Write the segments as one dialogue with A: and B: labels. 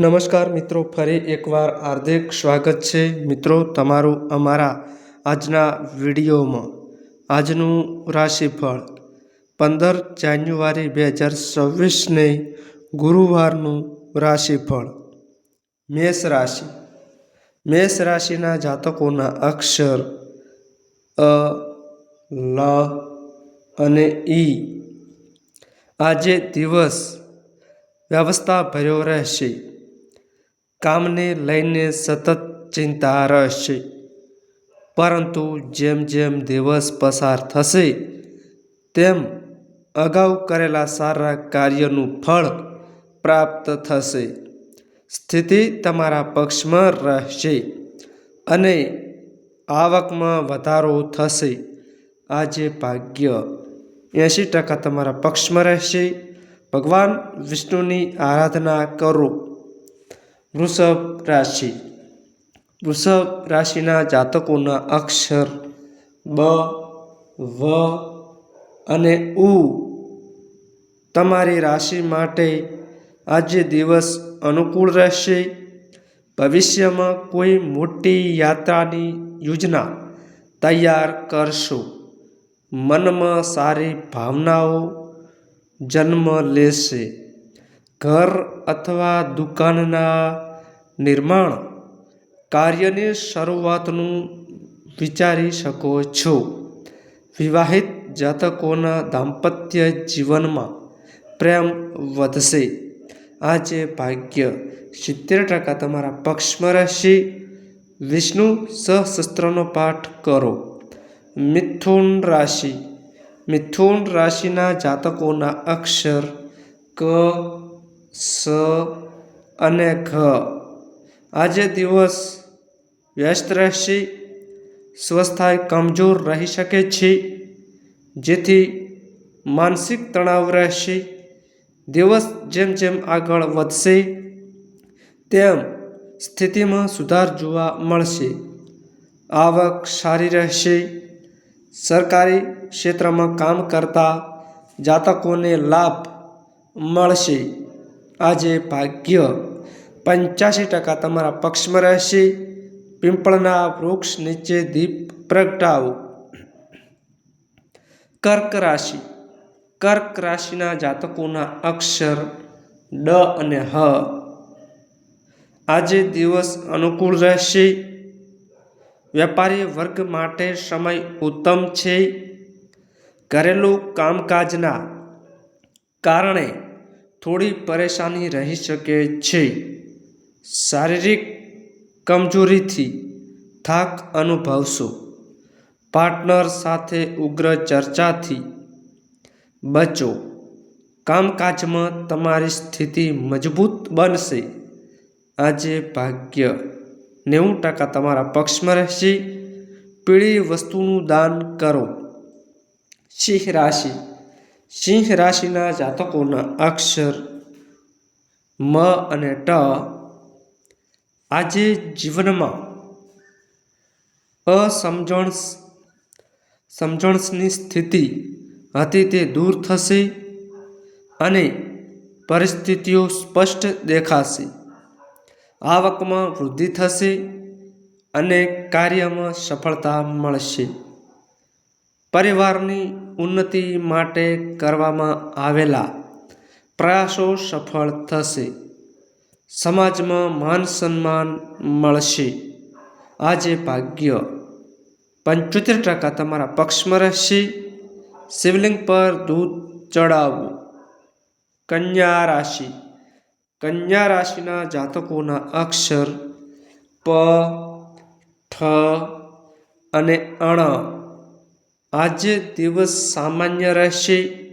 A: નમસ્કાર મિત્રો, ફરી એકવાર હાર્દિક સ્વાગત છે. મિત્રો, તમારું અમારા આજના વિડીયોમાં આજનું રાશિફળ પંદર જાન્યુઆરી બે હજાર છવ્વીસને ગુરુવારનું રાશિફળ. મેષ રાશિ. મેષ રાશિના જાતકોના અક્ષર અ, લ અને ઈ. આજે દિવસ વ્યવસ્થા ભર્યો રહેશે. કામને લઈને સતત ચિંતા રહેશે. પરંતુ જેમ જેમ દિવસ પસાર થશે, તેમ અગાઉ કરેલા સારા કાર્યનું ફળ પ્રાપ્ત થશે. સ્થિતિ તમારા પક્ષમાં રહેશે અને આવકમાં વધારો થશે. આજે ભાગ્ય એંશી ટકા તમારા પક્ષમાં રહેશે. ભગવાન વિષ્ણુની આરાધના કરો. વૃષભ રાશિ. વૃષભ રાશિના જાતકોના અક્ષર બ, વ અને ઉ. તમારી રાશિ માટે આજે દિવસ અનુકૂળ રહેશે. ભવિષ્યમાં કોઈ મોટી યાત્રાની યોજના તૈયાર કરશો. મનમાં સારી ભાવનાઓ જન્મ લેશે. ઘર અથવા દુકાનના નિર્માણ કાર્યની શરૂઆતનું વિચારી શકો છો. વિવાહિત જાતકોના દાંપત્ય જીવનમાં પ્રેમ વધશે. આજે ભાગ્ય સિત્તેર ટકા તમારા પક્ષમાં રહેશે. વિષ્ણુ સહસ્ત્રનો પાઠ કરો. મિથુન રાશિ. મિથુન રાશિના જાતકોના અક્ષર ક સ અને ખ. આજે દિવસ વ્યસ્ત રહેશે, સ્વસ્થાય કમજોર રહી શકે છે, જેથી માનસિક તણાવ રહેશે, દિવસ જેમ જેમ આગળ વધશે, તેમ સ્થિતિમાં સુધાર જોવા મળશે. આવક સારી રહેશે, સરકારી ક્ષેત્રમાં કામ કરતા જાતકોને લાભ મળશે. આજે ભાગ્ય પંચ્યાસી ટકા તમારા પક્ષમાં રહેશે. પિંપળના વૃક્ષ નીચે દીપ પ્રગટાવો. કર્ક રાશિ. કર્ક રાશિના જાતકોના અક્ષર ડ અને હ. આજે દિવસ અનુકૂળ રહેશે. વેપારી વર્ગ માટે સમય ઉત્તમ છે. ઘરેલું કામકાજના કારણે થોડી પરેશાની રહી શકે છે. શારીરિક કમજોરીથી થાક અનુભવશો. પાર્ટનર સાથે ઉગ્ર ચર્ચાથી બચો. કામકાજમાં તમારી સ્થિતિ મજબૂત બનશે. આજે ભાગ્ય. નેવું ટકા તમારા પક્ષમાં રહેશે. પીળી વસ્તુનું દાન કરો. સિંહ રાશિ. સિંહ રાશિના જાતકોના અક્ષર, મ અને ટ આજે જીવનમાં અસમજણ સમજણની સ્થિતિ હતી તે દૂર થશે અને પરિસ્થિતિઓ સ્પષ્ટ દેખાશે. આવકમાં વૃદ્ધિ થશે અને કાર્યમાં સફળતા મળશે. પરિવારની ઉન્નતિ માટે કરવામાં આવેલા પ્રયાસો સફળ થશે. સમાજમાં માન સન્માન મળશે. આજે ભાગ્ય પંચોતેર ટકા તમારા પક્ષમાં રહેશે. શિવલિંગ પર દૂધ ચડાવવું કન્યા રાશિ. કન્યા રાશિના જાતકોના અક્ષર પ, ઠ અને અણ આજે દિવસ સામાન્ય રહેશે.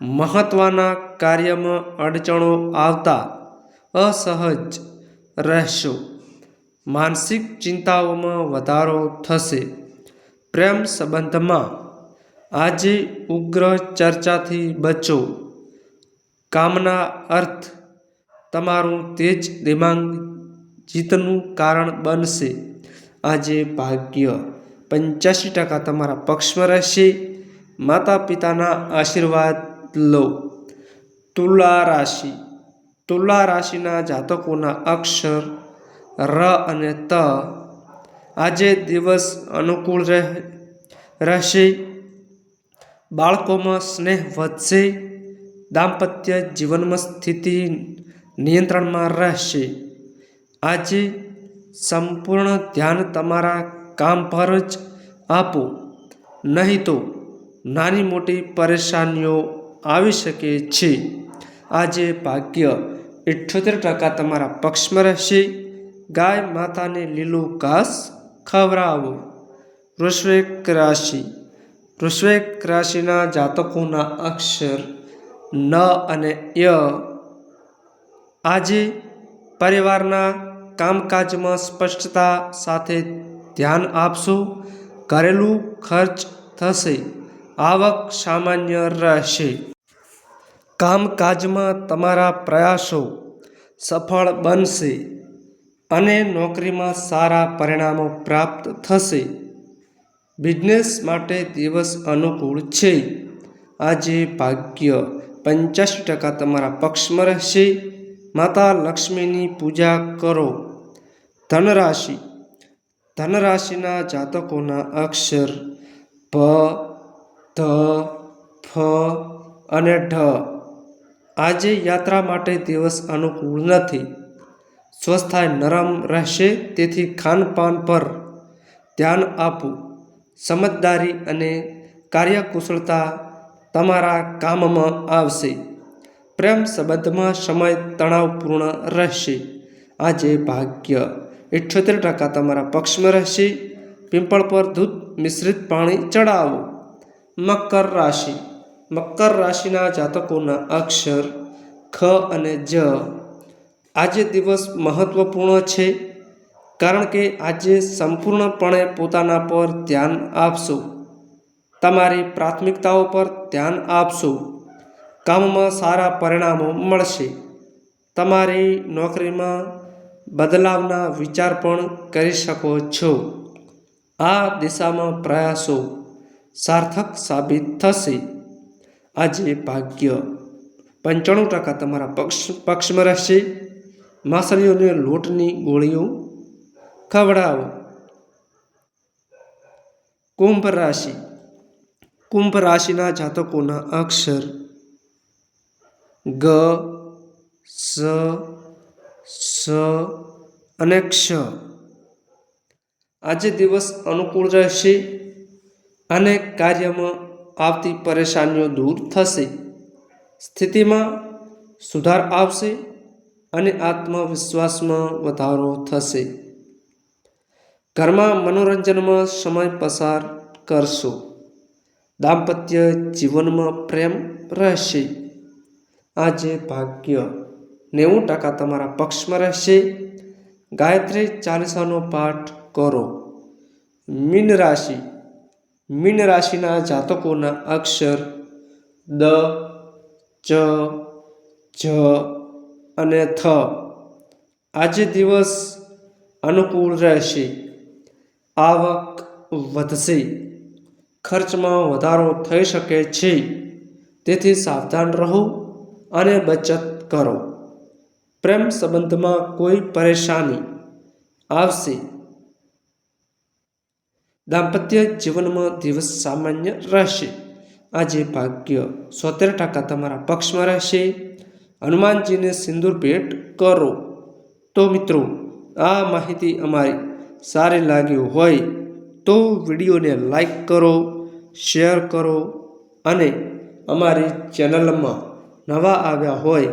A: મહત્ત્વના કાર્યમાં અડચણો આવતા અસહજ રહેશો. માનસિક ચિંતાઓમાં વધારો થશે. પ્રેમ સંબંધમાં આજે ઉગ્ર ચર્ચાથી બચો. કામના અર્થ તમારું તેજ દિમાગ જીતનું કારણ બનશે. આજે ભાગ્ય પંચ્યાસી ટકા તમારા પક્ષમાં રહેશે. માતા પિતાના આશીર્વાદ લો. તુલા રાશિ. તુલા રાશિના જાતકોના અક્ષર ર અને ત આજે દિવસ અનુકૂળ રહે, રહેશે. બાળકોમાં સ્નેહ વધશે. દાંપત્ય જીવનમાં સ્થિતિ નિયંત્રણમાં રહેશે. આજે સંપૂર્ણ ધ્યાન તમારા કામ પર જ આપો. નહીં તો નાની મોટી પરેશાનીઓ આવી શકે છે. આજે ભાગ્ય ઇઠ્યોતેર ટકા તમારા પક્ષમાં રહેશે. ગાય માતાને લીલું ઘાસ ખવડાવો. વૃશ્વેક રાશિ. વૃશ્વેક રાશિના જાતકોના અક્ષર ન અને ય. આજે પરિવારના કામકાજમાં સ્પષ્ટતા સાથે ધ્યાન આપશો. ઘરેલું ખર્ચ થશે. આવક સામાન્ય રહેશે. કામકાજમાં તમારા પ્રયાસો સફળ બનશે અને નોકરીમાં સારા પરિણામો પ્રાપ્ત થશે. બિઝનેસ માટે દિવસ અનુકૂળ છે. આજે ભાગ્ય પંચ્યાસી ટકા તમારા પક્ષમાં રહેશે. માતા લક્ષ્મીની પૂજા કરો. ધનરાશિ ધનરાશિના જાતકોના અક્ષર ભ ધ ફ અને ઢ. આજે યાત્રા માટે દિવસ અનુકૂળ નથી. સ્વસ્થાય નરમ રહેશે, તેથી ખાનપાન પર ધ્યાન આપવું. સમજદારી અને કાર્યકુશળતા તમારા કામમાં આવશે. પ્રેમ સંબંધમાં સમય તણાવપૂર્ણ રહેશે. આજે ભાગ્ય. ઇઠ્ઠોતેર ટકા તમારા પક્ષમાં રહેશે. પિંપળ પર દૂધ મિશ્રિત પાણી ચડાવો. મકર રાશિ. મકર રાશિના જાતકોના અક્ષર ખ અને જ. આજે દિવસ મહત્વપૂર્ણ છે, કારણ કે આજે સંપૂર્ણપણે પોતાના પર ધ્યાન આપશો. તમારી પ્રાથમિકતાઓ પર ધ્યાન આપશો. કામમાં સારા પરિણામો મળશે. તમારી નોકરીમાં બદલાવના વિચાર પણ કરી શકો છો. આ દિશામાં પ્રયાસો સાર્થક સાબિત થશે. આજે ભાગ્ય પંચાણું ટકા તમારા પક્ષ, પક્ષમાં રહેશે. માસળીઓને લોટની ગોળીઓ ખવડાવો. કુંભ રાશિ. કુંભ રાશિના જાતકોના અક્ષર ગ, સ સ અને ક્ષ. આજે દિવસ અનુકૂળ રહેશે અને કાર્યમાં આવતી પરેશાનીઓ દૂર થશે. સ્થિતિમાં સુધાર આવશે અને આત્મવિશ્વાસમાં વધારો થશે. ઘરમાં મનોરંજનમાં સમય પસાર કરશો. દાંપત્ય જીવનમાં પ્રેમ રહેશે. આજે ભાગ્ય નેવું ટકા તમારા પક્ષમાં રહેશે. ગાયત્રી ચાલીસાનો પાઠ કરો. મીન રાશિ. મીન રાશિના જાતકોના અક્ષર દ, ચ, જ અને થ. આજે દિવસ અનુકૂળ રહેશે. આવક વધશે. ખર્ચમાં વધારો થઈ શકે છે. તેથી સાવધાન રહો અને બચત કરો. પ્રેમ સંબંધમાં કોઈ પરેશાની આવશે. દાંપત્ય જીવનમાં દિવસ સામાન્ય રહેશે. આજે ભાગ્ય સોતેર ટકા તમારા પક્ષમાં રહેશે. હનુમાનજીને સિંદૂર ભેટ કરો. તો મિત્રો, આ માહિતી અમારી સારી લાગી હોય તો વિડીયોને લાઈક કરો, શેર કરો અને અમારી ચેનલમાં નવા આવ્યા હોય